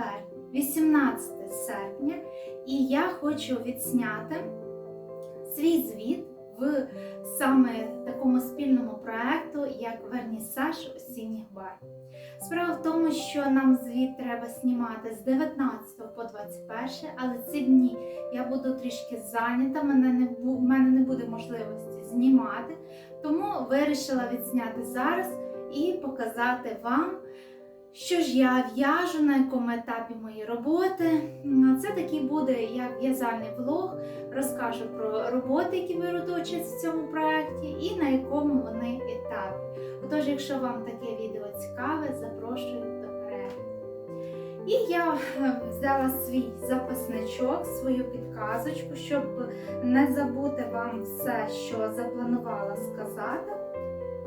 четвер, 18 серпня, і я хочу відсняти свій звіт в саме такому спільному проекту, як Вернісаж осінніх бар. Справа в тому, що нам звіт треба знімати з 19 по 21, але ці дні я буду трішки зайнята, мене в мене не буде можливості знімати, тому вирішила відзняти зараз і показати вам, що ж я в'яжу, на якому етапі мої роботи. Це такий буде як в'язальний влог, розкажу про роботи, які беруть участь в цьому проєкті, і на якому вони етапі. Отож, якщо вам таке відео цікаве, запрошую до перегляду. І я е, взяла свій записничок, свою підказочку, щоб не забути вам все, що запланувала сказати,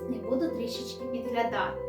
і буду трішечки підглядати.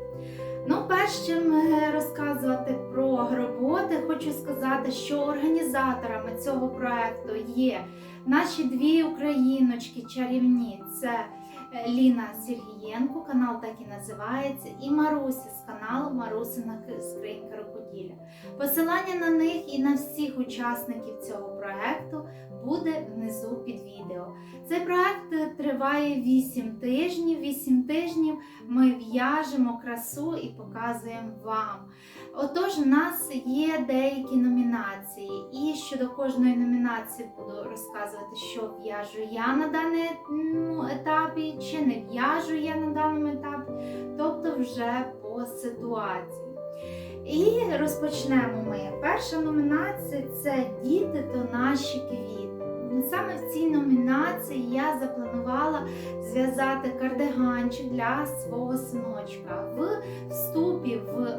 Ну, перш чим е, розказувати про роботи, хочу сказати, що організаторами цього проекту є наші дві україночки чарівні. Це е, Ліна Сергієнко, канал так і називається, і Маруся з каналу Марусина Скринька Рукоділля. Посилання на них і на всіх учасників цього проекту буде внизу під відео. Цей проект триває 8 тижнів. 8 тижнів ми в'яжемо красу і показуємо вам. Отож, у нас є деякі номінації, і щодо кожної номінації буду розказувати, що в'яжу я на даному етапі, чи не в'яжу я на даному етапі, тобто вже по ситуації. І розпочнемо ми. Перша номінація це діти то наші квіти. Саме в цій номінації я запланувала зв'язати кардиганчик для свого синочка. В вступі в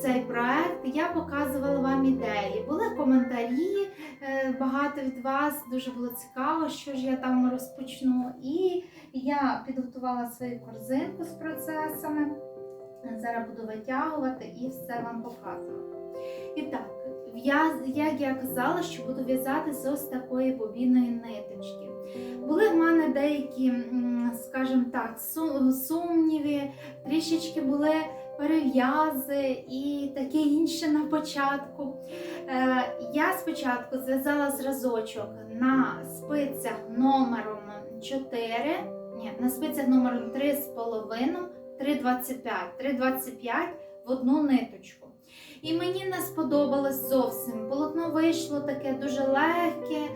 цей проект я показувала вам ідеї. Були коментарі, е, багато від вас дуже було цікаво, що ж я там розпочну. І я підготувала свою корзинку з процесами. Зараз буду витягувати і все вам показувати. І так, я, як я казала, що буду в'язати з ось такої бобіної ниточки. Були в мене деякі, скажімо так, сумніви, трішечки були перев'язи і таке інше на початку. Е, я спочатку зв'язала зразочок на спицях номером 4, ні, на спицях номером 3,5, 3,25, 3,25 в одну ниточку. І мені не сподобалось зовсім. Полотно вийшло таке дуже легке,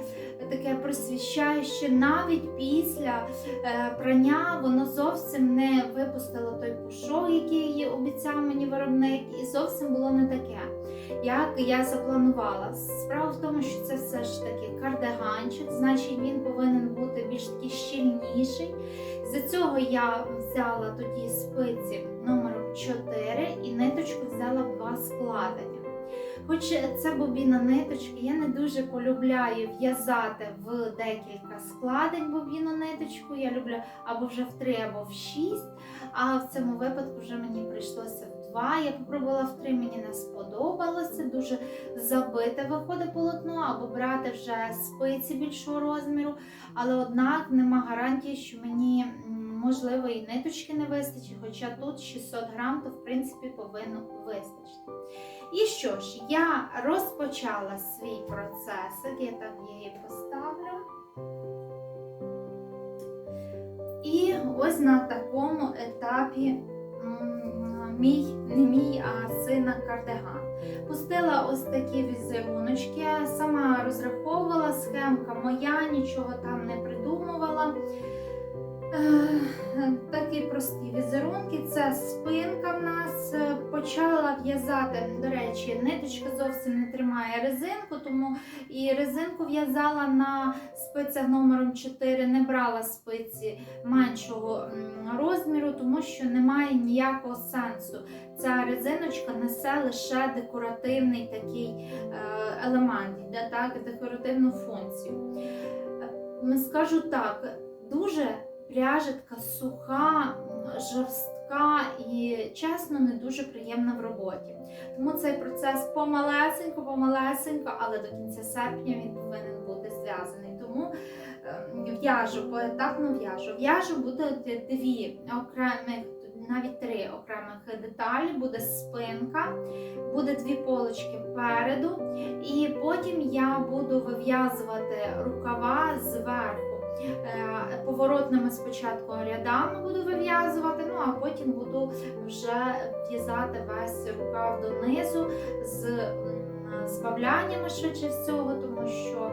таке просвіщаюче. Навіть після е, прання воно зовсім не випустило той пушок, який обіцяв мені виробник, і зовсім було не таке, як я запланувала. Справа в тому, що це все ж таки кардиганчик, значить він повинен бути більш такий щільніший. За цього я взяла тоді спиці номером 4 і ниточку взяла два складення. Хоч це бобіна ниточка, я не дуже полюбляю в'язати в декілька складень бобіну ниточку. Я люблю або вже в три, або в шість. А в цьому випадку вже мені прийшлося в два. Я попробувала в три, мені не сподобалося. Дуже забите виходить полотно, або брати вже спиці більшого розміру. Але однак нема гарантії, що мені можливо і ниточки не вистачить, хоча тут 600 грам, то в принципі повинно вистачити. І що ж, я розпочала свій процес, я так її поставлю. І ось на такому етапі мій, не мій, а сина кардиган. Пустила ось такі візеруночки, сама розраховувала схемка моя, нічого там не придумувала. Е, Такі прості візерунки, це спинка в нас. Е, Почала в'язати, до речі, ниточка зовсім не тримає резинку, тому і резинку в'язала на спицях номером 4, не брала спиці меншого розміру, тому що немає ніякого сенсу. Ця резиночка несе лише декоративний такий е, елемент, так, декоративну функцію. Скажу так, дуже пряжетка суха, жорстка і, чесно, не дуже приємна в роботі. Тому цей процес помалесенько, помалесенько, але до кінця серпня він повинен бути зв'язаний. Тому е, в'яжу, поетапно в'яжу. В'яжу буде дві окремих, навіть три окремих деталі. Буде спинка, буде дві полочки переду, і потім я буду вив'язувати рукава зверху. Е, Поворотними спочатку рядами буду вив'язувати, ну а потім буду вже в'язати весь рукав донизу з збавляннями швидше всього, тому що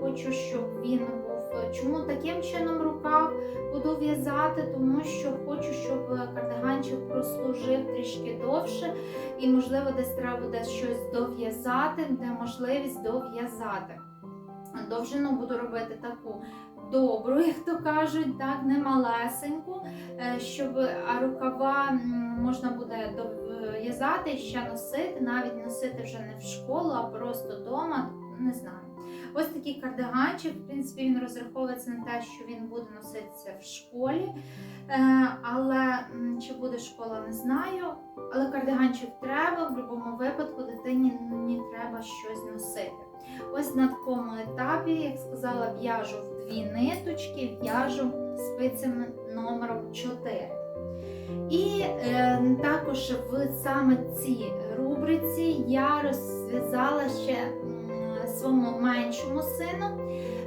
хочу, щоб він був. Чому таким чином рукав буду в'язати? Тому що хочу, щоб кардиганчик прослужив трішки довше, і, можливо, десь треба буде щось дов'язати, де можливість дов'язати. Довжину буду робити таку добру, як то кажуть, так, не малесеньку, е, щоб а рукава можна буде дов'язати ще носити, навіть носити вже не в школу, а просто вдома, не знаю. Ось такий кардиганчик, в принципі, він розраховується на те, що він буде носитися в школі. Е, Але чи буде школа, не знаю. Але кардиганчик треба, в будь-якому випадку дитині не треба щось носити. Ось на такому етапі, як сказала, в'яжу в дві ниточки, в'яжу спицями номером 4. І е, також в саме цій рубриці я розв'язала ще своєму меншому сину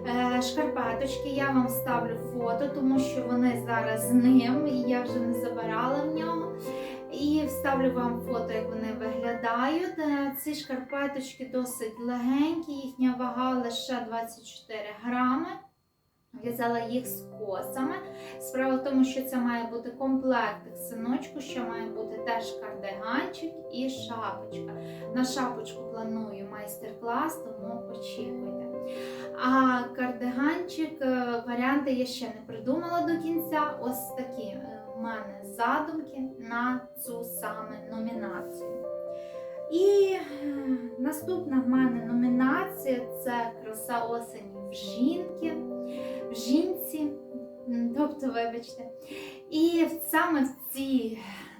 е, шкарпеточки. Я вам ставлю фото, тому що вони зараз з ним, і я вже не забирала в нього. І вставлю вам фото, як вони виглядають. Е, Ці шкарпеточки досить легенькі, їхня вага лише 24 грами. В'язала їх з косами. Справа в тому, що це має бути комплектик синочку, що має бути теж кардиганчик і шапочка. На шапочку планую майстер-клас, тому очікуйте. А кардиганчик, е, варіанти я ще не придумала до кінця. Ось такі е, в мене задумки на цю саме номінацію. І е, наступна в мене номінація це краса осені в жінки, в жінці, тобто, вибачте. І саме в цій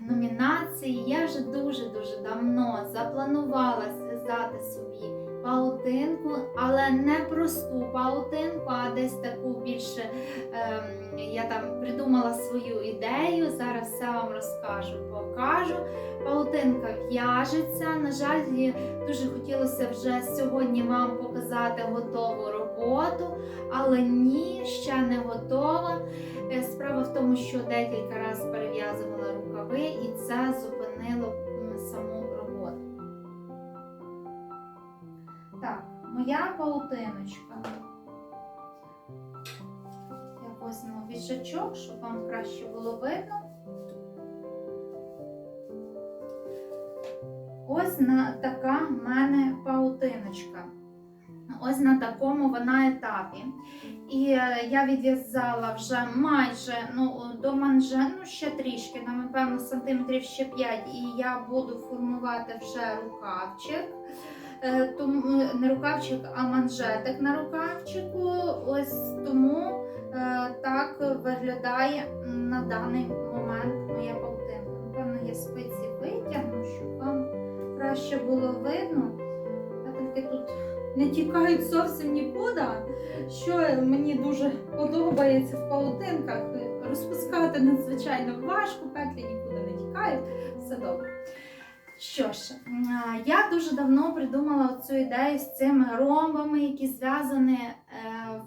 номінації я вже дуже-дуже давно запланувала зв'язати собі паутинку, але не просту паутинку, а десь таку більше ем, я там придумала свою ідею. Зараз все вам розкажу, покажу. Паутинка в'яжеться. На жаль, дуже хотілося вже сьогодні вам показати готову роботу, але ні, ще не готова. Е, Справа в тому, що декілька разів перев'язувала рукави, і це зупинило саму Так, моя паутиночка. Я возьму вішачок, щоб вам краще було видно. Ось на така в мене паутиночка. Ось на такому вона етапі. І е, я відв'язала вже майже ну, до манже, ну ще трішки, на, напевно, сантиметрів ще 5, і я буду формувати вже рукавчик. Е, Тому е, не рукавчик, а манжетик на рукавчику. Ось тому е, так виглядає на даний момент моя паутинка. Напевно, я спиці витягну, щоб вам краще було видно. А тільки тут не тікають зовсім нікуди, що мені дуже подобається в паутинках. Розпускати надзвичайно важко, петлі нікуди не тікають. Все добре. Що ж, я дуже давно придумала цю ідею з цими ромбами, які зв'язані е,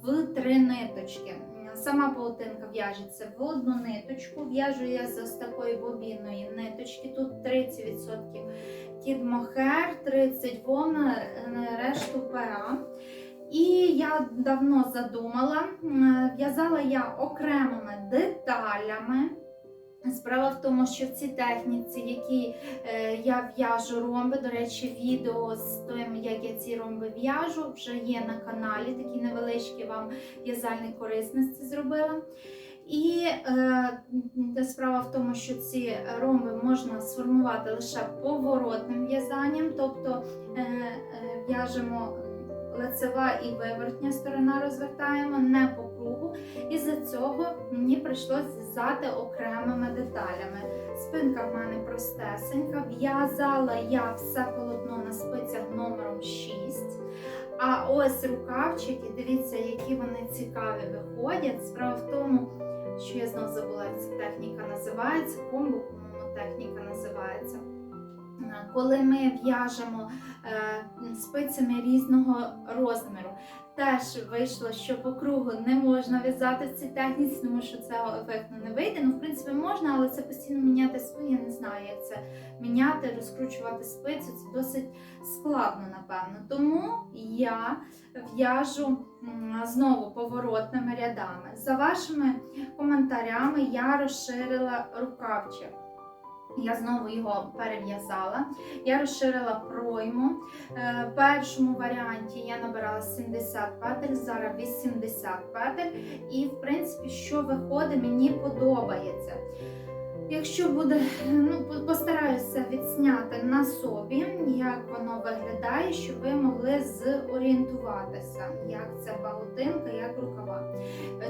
в три ниточки. Сама паутинка в'яжеться в одну ниточку. В'яжу я з ось такої бобінної ниточки. Тут 30% кід мохер, 30 вовна, е, решту ПА. І я давно задумала, в'язала я окремими деталями. Справа в тому, що в цій техніці, які е, я в'яжу ромби, до речі, відео з тим, як я ці ромби в'яжу, вже є на каналі, такі невеличкі вам в'язальні корисності зробила. І е, справа в тому, що ці ромби можна сформувати лише поворотним в'язанням, тобто е, е, в'яжемо лицева і вивертня сторона розвертаємо не по кругу. І за цього мені прийшлося зв'язати окремими деталями. Спинка в мене простесенька, в'язала я все полотно на спицях номером 6. А ось рукавчики, дивіться, які вони цікаві виходять. Справа в тому, що я знов забула, як ця техніка називається. Комбо, по-моєму, техніка називається. Е, Коли ми в'яжемо е, спицями різного розміру, теж вийшло, що по кругу не можна в'язати в цій техніці, тому що цього ефектно не вийде. Ну, в принципі, можна, але це постійно міняти спину. Я не знаю, як це міняти, розкручувати спицю. Це досить складно, напевно. Тому я в'яжу знову поворотними рядами. За вашими коментарями я розширила рукавчик. Я знову його перев'язала. Я розширила пройму. Е, В першому варіанті я набирала 70 петель, зараз 80 петель. І, в принципі, що виходить, мені подобається. Якщо буде, ну постараюся відсняти на собі, як воно виглядає, щоб ви могли зорієнтуватися, як ця павутинка, як рукава.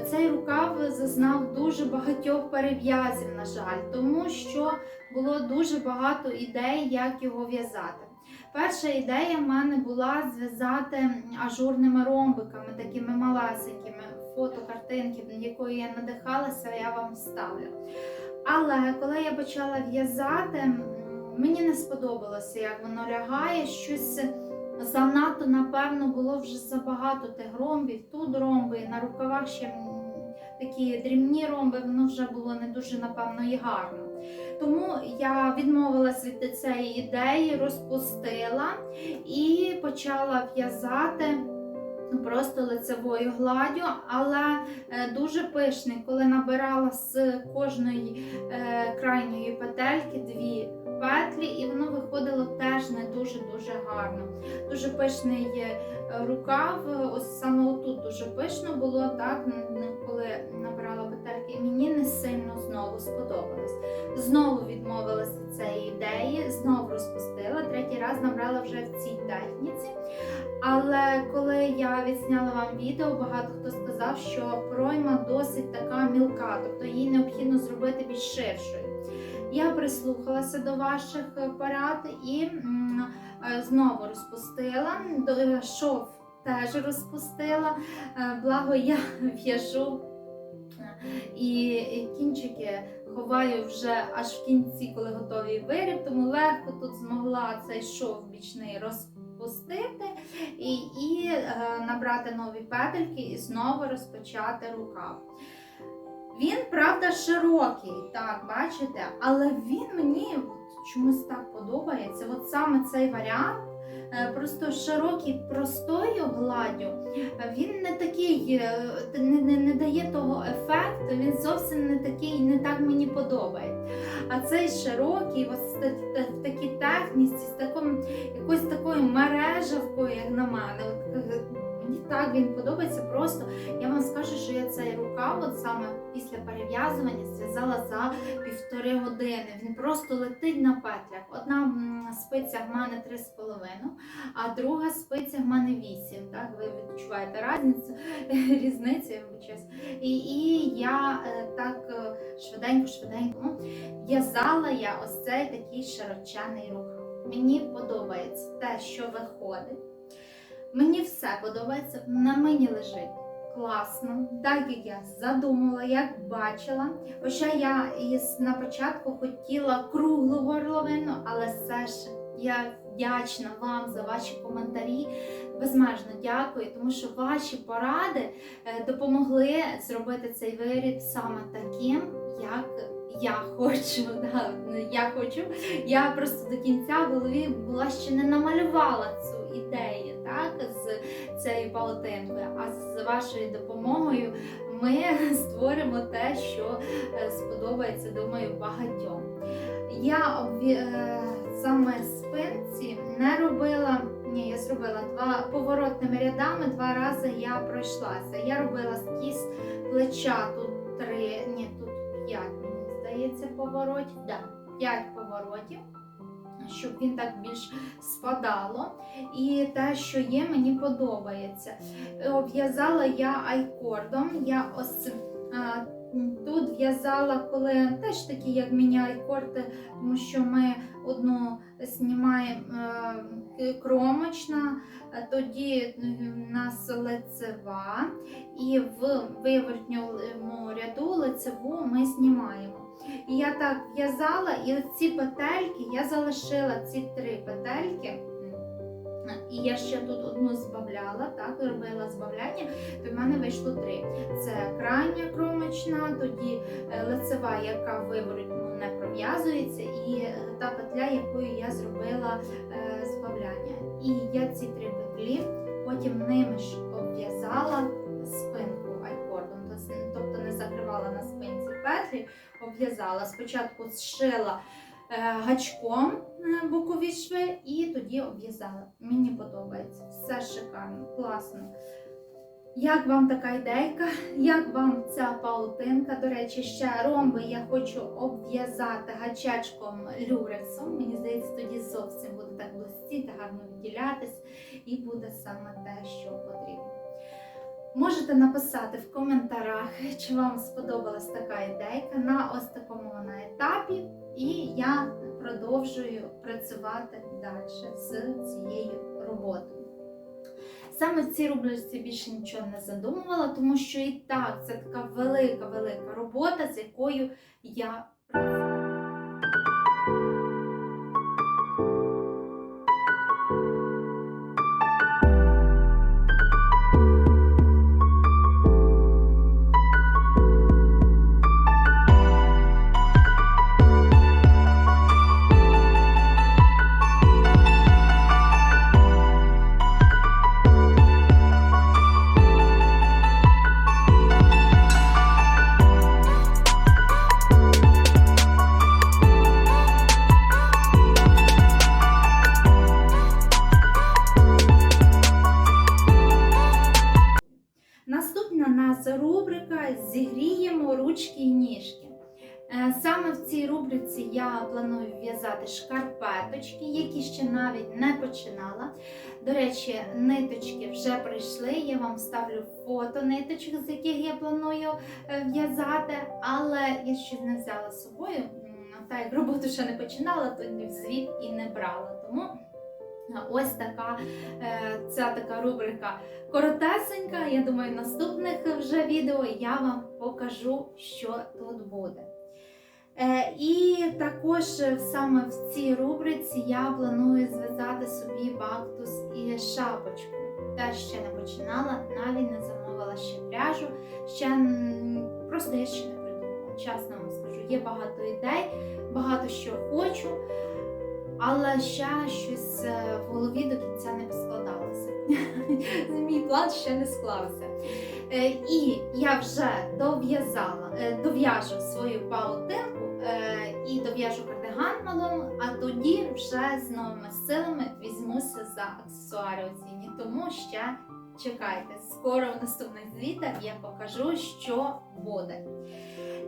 Цей рукав зазнав дуже багатьох перев'язів, на жаль, тому що було дуже багато ідей, як його в'язати. Перша ідея в мене була зв'язати ажурними ромбиками, такими малесенькими фото картинки, якою я надихалася, я вам вставлю. Але коли я почала в'язати, мені не сподобалося, як воно лягає. Щось занадто, напевно, було вже забагато тих ромбів, тут ромби, на рукавах ще такі дрібні ромби, воно вже було не дуже, напевно, і гарно. Тому я відмовилась від цієї ідеї, розпустила і почала в'язати просто лицевою гладдю, але е, дуже пишний, коли набирала з кожної е, крайньої петельки дві петлі, і воно виходило теж не дуже-дуже гарно. Дуже пишний рукав, ось саме отут дуже пишно було, так, коли набирала петельки, і мені не сильно знову сподобалось. Знову відмовилася від цієї ідеї, знову розпустила, третій раз набрала вже в цій техніці. Але коли я відзняла вам відео, багато хто сказав, що пройма досить така мілка, тобто її необхідно зробити більш ширшою. Я прислухалася до ваших е, порад і е, знову розпустила. Е, Шов теж розпустила. Благо я в'яжу і кінчики ховаю вже аж в кінці, коли готовий виріб, тому легко тут змогла цей шов бічний розпустити і, і е, набрати нові петельки і знову розпочати рукав. Він, правда, широкий, так, бачите, але він мені чомусь так подобається. От саме цей варіант, просто широкий простою гладдю, е, він не такий, е, не, не, не дає того ефекту, він зовсім не такий, не так мені подобається. А цей широкий, в такій техніці, з таким, якоюсь такою мережевкою, як на мене. Е, Мені так він подобається просто. Я вам скажу, що я цей рукав, от саме після перев'язування, зв'язала за півтори години. Він просто летить на петлях. Одна спиця в мене 3,5, а друга спиця в мене 8. Так, ви відчуваєте різницю, різницю. І, і я е, так швиденько-швиденько в'язала я ось цей такий широчений рукав. Мені подобається те, що виходить. Мені все подобається, на мені лежить класно, так як я задумала, як бачила. Хоча я на початку хотіла круглу горловину, але все ж я вдячна вам за ваші коментарі. Безмежно дякую, тому що ваші поради е, допомогли зробити цей виріб саме таким, як я хочу. Да, я хочу. Я просто до кінця в голові була ще не намалювала цю ідею, так, цією палатинкою. А з вашою допомогою ми створимо те, що е, сподобається, думаю, багатьом. Я е, саме спинці не робила. Ні, я зробила два поворотними рядами, два рази я пройшлася. Я робила скіз плеча тут три, ні, тут п'ять, мені здається, поворотів. Да, п'ять поворотів, щоб він так більш спадало. І те, що є, мені подобається. Обв'язала я айкордом. Я ось м, тут в'язала, коли теж такі, як міні-айкорти, тому що ми одну знімаємо кромочна, тоді в нас лицева, і в виворотньому ряду лицеву ми знімаємо. І я так в'язала, і оці петельки, я залишила ці три петельки. І я ще тут одну збавляла, так, робила збавляння, то в мене вийшло три. Це крайня кромочна, тоді е, лицева, яка виворотну не пров'язується, і е, та петля, якою я зробила е, збавляння. І я ці три петлі потім ними ж обв'язала спинку айкордом, тобто не закривала на спинці петлі, обв'язала. Спочатку зшила е, гачком е, бокові шви і тоді обв'язала. Мені подобається. Все шикарно, класно. Як вам така ідейка? Як вам ця паутинка? До речі, ще ромби я хочу обв'язати гачечком люрексом. Мені здається, тоді зовсім буде так блистіти, гарно відділятись, і буде саме те, що потрібно. Можете написати в коментарях, чи вам сподобалась така ідейка на ось такому вона етапі, і я продовжую працювати далі з цією роботою. Саме в цій рубриці більше нічого не задумувала, тому що і так це така велика-велика робота, з якою я працюю. Нас рубрика Зігріємо ручки і ніжки. Е, Саме в цій рубриці я планую в'язати шкарпеточки, які ще навіть не починала. До речі, ниточки вже прийшли. Я вам ставлю фото ниточок, з яких я планую е, в'язати, але я ще не взяла з собою. Та як роботу ще не починала, то звіт і не брала. Тому ось така е, ця така рубрика коротесенька. Я думаю, в наступних вже відео я вам покажу, що тут буде. Е, і також саме в цій рубриці я планую зв'язати собі бактус і шапочку. Теж ще не починала, навіть не замовила ще пряжу. Ще просто я ще не придумала. Чесно вам скажу, є багато ідей, багато що хочу, але ще щось е, в голові до кінця не складалося. Мій план ще не склався. Е, І я вже дов'язала, е, дов'яжу свою паутинку і дов'яжу кардиган малому, а тоді вже з новими силами візьмуся за аксесуари оцінні. Тому ще чекайте, скоро в наступних звітах я покажу, що буде.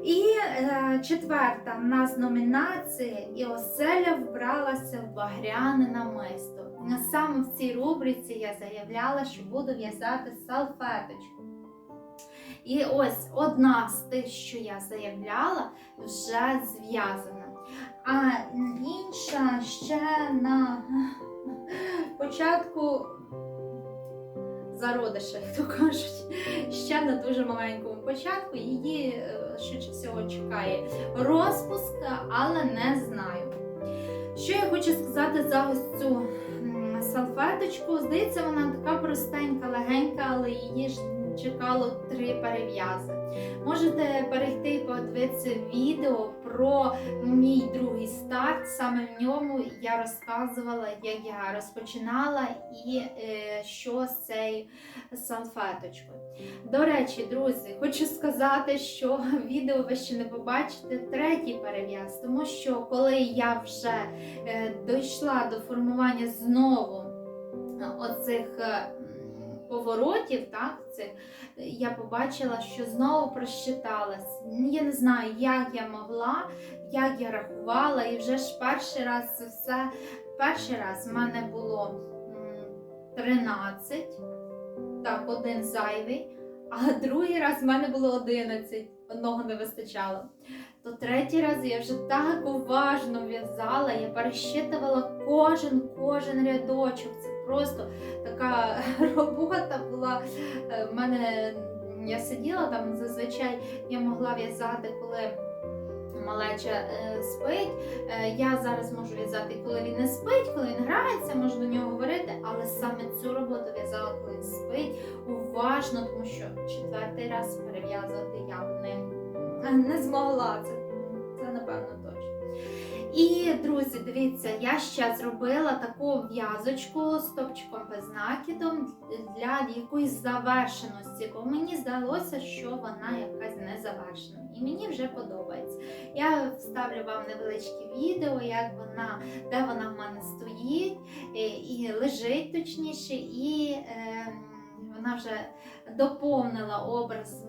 І е, четверта в нас номінація і оселя вбралася в багряне намисто. Саме в цій рубриці я заявляла, що буду в'язати салфеточку. І ось одна з тих, що я заявляла, вже зв'язана. А інша ще на початку зародиша, як то кажуть, ще на дуже маленькому початку. Її е, швидше всього чекає розпуск, але не знаю. Що я хочу сказати за ось цю салфеточку? Здається, вона така простенька, легенька, але її ж чекало три перев'язи. Можете перейти і подивитися відео про мій другий старт. Саме в ньому я розказувала, як я розпочинала і е, що з цією салфеточкою. До речі, друзі, хочу сказати, що відео ви ще не побачите третій перев'яз, тому що коли я вже е, дійшла до формування знову е, оцих поворотів, так, цих, я побачила, що знову просчиталась. Я не знаю, як я могла, як я рахувала, і вже ж перший раз це все. Перший раз в мене було 13, так, один зайвий, а другий раз в мене було 11. одного не вистачало. То третій раз я вже так уважно в'язала, я пересчитувала кожен кожен рядочок. Це просто така робота була. Е, В мене я сиділа там зазвичай, я могла в'язати, коли малеча е, спить. Е, я зараз можу в'язати, коли він не спить, коли він грається, можу до нього говорити, але саме цю роботу в'язала, коли він спить, уважно, тому що четвертий раз перев'язувати я не, не змогла. Це, це напевно точно. І, друзі, дивіться, я ще зробила таку в'язочку з топчиком без накидом для якоїсь завершеності, бо мені здалося, що вона якась незавершена. І мені вже подобається. Я вставлю вам невеличке відео, як вона, де вона в мене стоїть, і, і лежить точніше, і е, вона вже доповнила образ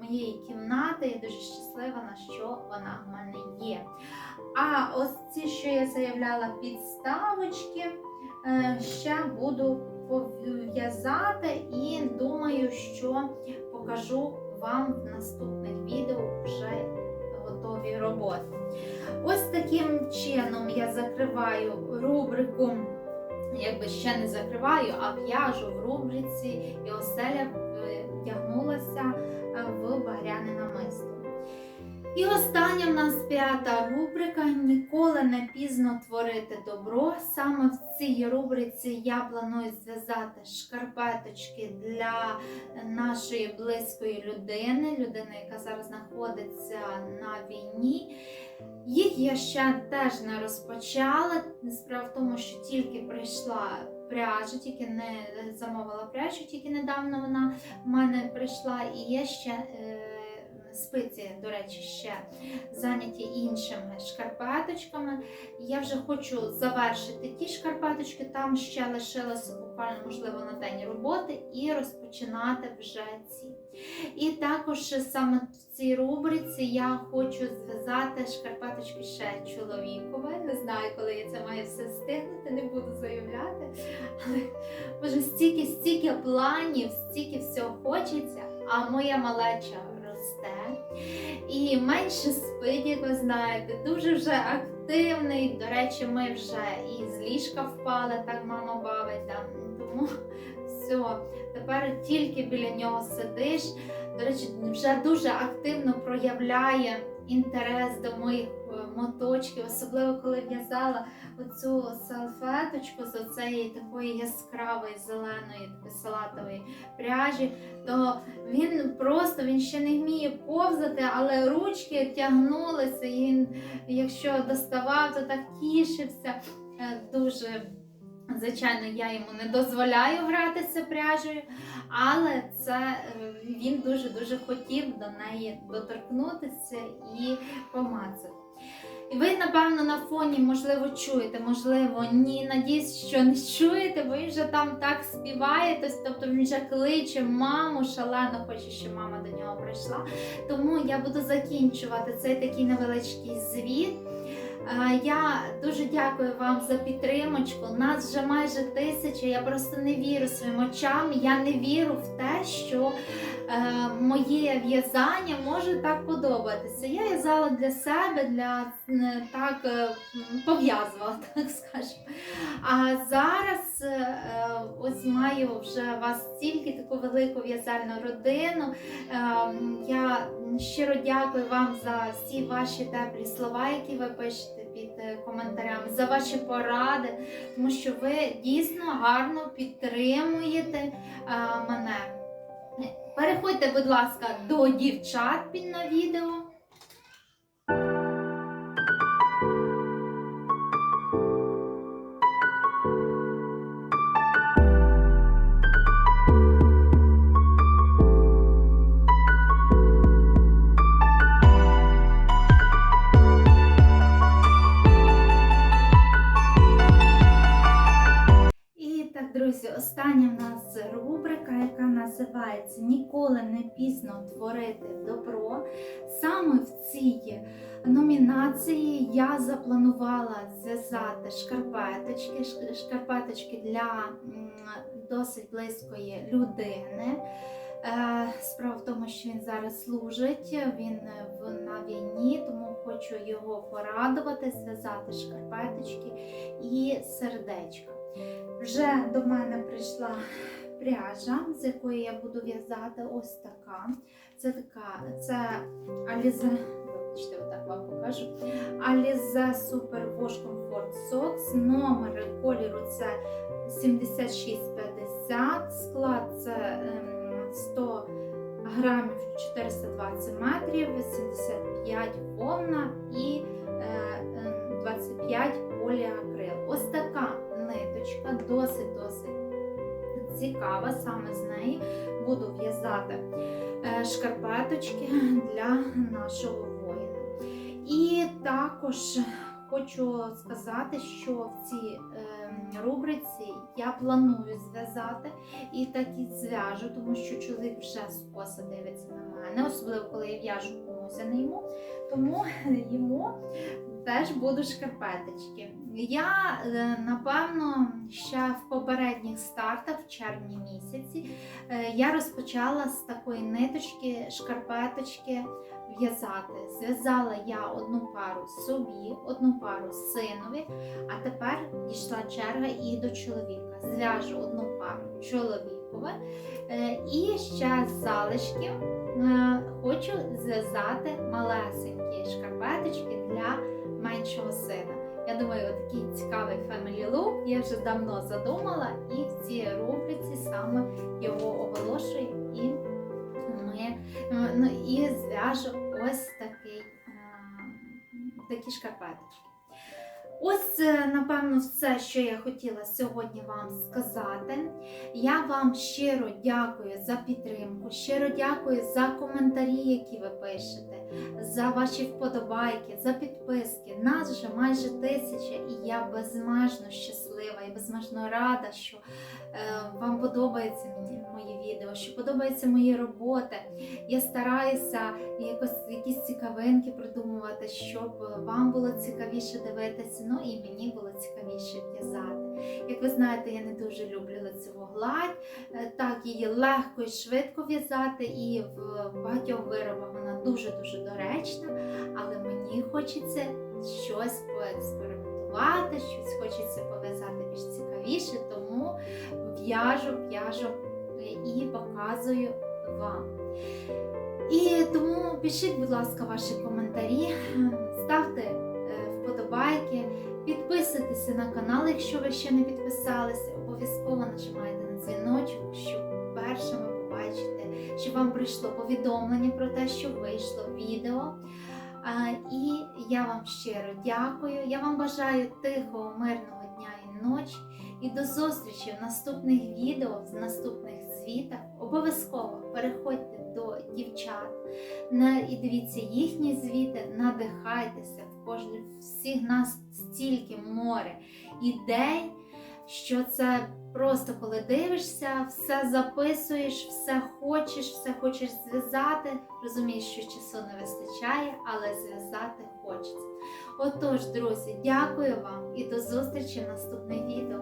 моєї кімнати. Я дуже щаслива, на що вона в мене є. А ось ці, що я заявляла, підставочки, е, ще буду пов'язати і думаю, що покажу вам в наступних відео вже готові роботи. Ось таким чином я закриваю рубрику. Якби ще не закриваю, а в'яжу в рубриці і оселя е, вдягнулася е, в багряне намисто. І остання в нас п'ята рубрика Ніколи не пізно творити добро. Саме в цій рубриці я планую зв'язати шкарпеточки для нашої близької людини, людини, яка зараз знаходиться на війні. Їх я ще теж не розпочала. Справа в тому, що тільки прийшла пряжа, тільки не замовила пряжу, тільки недавно вона в мене прийшла, і є ще. Спиці, до речі, ще зайняті іншими шкарпеточками. Я вже хочу завершити ті шкарпеточки, там ще лишилося буквально, можливо, на день роботи, і розпочинати вже ці. І також саме в цій рубриці я хочу зв'язати шкарпеточки ще чоловікове. Не знаю, коли я це маю все встигнути, не буду заявляти. Але може стільки, стільки планів, стільки всього хочеться, а моя малеча росте. І менше спить, як ви знаєте, дуже вже активний. До речі, ми вже і з ліжка впали, так мама бавить там. Тому все, тепер тільки біля нього сидиш. До речі, вже дуже активно проявляє інтерес до моїх е, моточків, особливо коли в'язала оцю салфеточку з оцеї такої яскравої зеленої салатової пряжі, то він просто він ще не вміє повзати, але ручки тягнулися. І він, якщо доставав, то так тішився. Е, Дуже, звичайно, я йому не дозволяю гратися пряжею, але це е, він дуже-дуже хотів до неї доторкнутися і помацати. І ви, напевно, на фоні, можливо, чуєте, можливо, ні. Надіюсь, що не чуєте, бо він вже там так співаєтесь, тобто він вже кличе маму, шалено хоче, щоб мама до нього прийшла. Тому я буду закінчувати цей такий невеличкий звіт. Е, Я дуже дякую вам за підтримочку. Нас вже майже тисяча. Я просто не вірю своїм очам. Я не вірю в те, що моє в'язання може так подобатися. Я в'язала для себе, для е, так е, пов'язувала, так скажемо. А зараз е, ось маю вже вас стільки таку велику в'язальну родину. Е, Я щиро дякую вам за всі ваші теплі слова, які ви пишете під е, коментарями, за ваші поради, тому що ви дійсно гарно підтримуєте е, мене. Переходьте, будь ласка, до дівчат під на відео. Називається Ніколи не пізно творити добро. Саме в цій номінації я запланувала зв'язати шкарпеточки, шкарпеточки для досить близької людини. Е, Справа в тому, що він зараз служить, він на війні, тому хочу його порадувати, зв'язати шкарпеточки і сердечка. Вже до мене прийшла пряжа, з якої я буду в'язати ось така. Це така, це Alize, вибачте, отак вам покажу. Alize Super Wash Comfort Socks. Номер кольору це 7650, склад це ем, 100 грамів 420 метрів, 75 вовна і е, ем, 25 поліакрил. Ось така ниточка, досить-досить цікава. Саме з неї буду в'язати е, шкарпеточки для нашого воїна. І також хочу сказати, що в цій ем, рубриці я планую зв'язати і так і зв'яжу, тому що чоловік вже скоса дивиться на мене, особливо коли я в'яжу комусь, а не йому. Тому йому теж будуть шкарпеточки. Я е, напевно ще в попередніх стартах, в червні місяці, е, я розпочала з такої ниточки шкарпеточки в'язати. Зв'язала я одну пару собі, одну пару синові, а тепер дійшла черга і до чоловіка. Зв'яжу одну пару чоловікове е, і ще з залишків хочу зв'язати малесенькі шкарпеточки для меншого сина. Я думаю, такий цікавий family look я вже давно задумала, і в цій рубриці саме його оголошую і ми е, ну, і зв'яжу ось такий, е, такі шкарпеточки. Ось, е, напевно, все, що я хотіла сьогодні вам сказати. Я вам щиро дякую за підтримку, щиро дякую за коментарі, які ви пишете, за ваші вподобайки, за підписки. Нас вже майже тисяча, і я безмежно щаслива і безмежно рада, що е, вам подобаються мені мої відео, що подобаються мої роботи. Я стараюся якось якісь цікавинки придумувати, щоб вам було цікавіше дивитися, ну і мені було цікавіше в'язати. Як ви знаєте, я не дуже люблю лицеву гладь, Е, так її легко і швидко в'язати, і в багатьох виробах вона дуже-дуже доречна, але мені хочеться щось поекспериментувати, щось хочеться пов'язати більш цікавіше, тому в'яжу, в'яжу і показую вам. І тому пишіть, будь ласка, ваші коментарі, ставте е, вподобайки, підписуйтеся на канал, якщо ви ще не підписалися. Обов'язково нажимайте на дзвіночок, щоб першими побачити, щоб вам прийшло повідомлення про те, що вийшло відео. І я вам щиро дякую. Я вам бажаю тихого, мирного дня і ночі. І до зустрічі в наступних відео, в наступних звітах. Обов'язково переходьте до дівчат і дивіться їхні звіти, надихайтеся кожній всіх нас стільки море ідей, що це просто коли дивишся, все записуєш, все хочеш, все хочеш зв'язати. Розумієш, що часу не вистачає, але зв'язати хочеться. Отож, друзі, дякую вам і до зустрічі в наступних відео.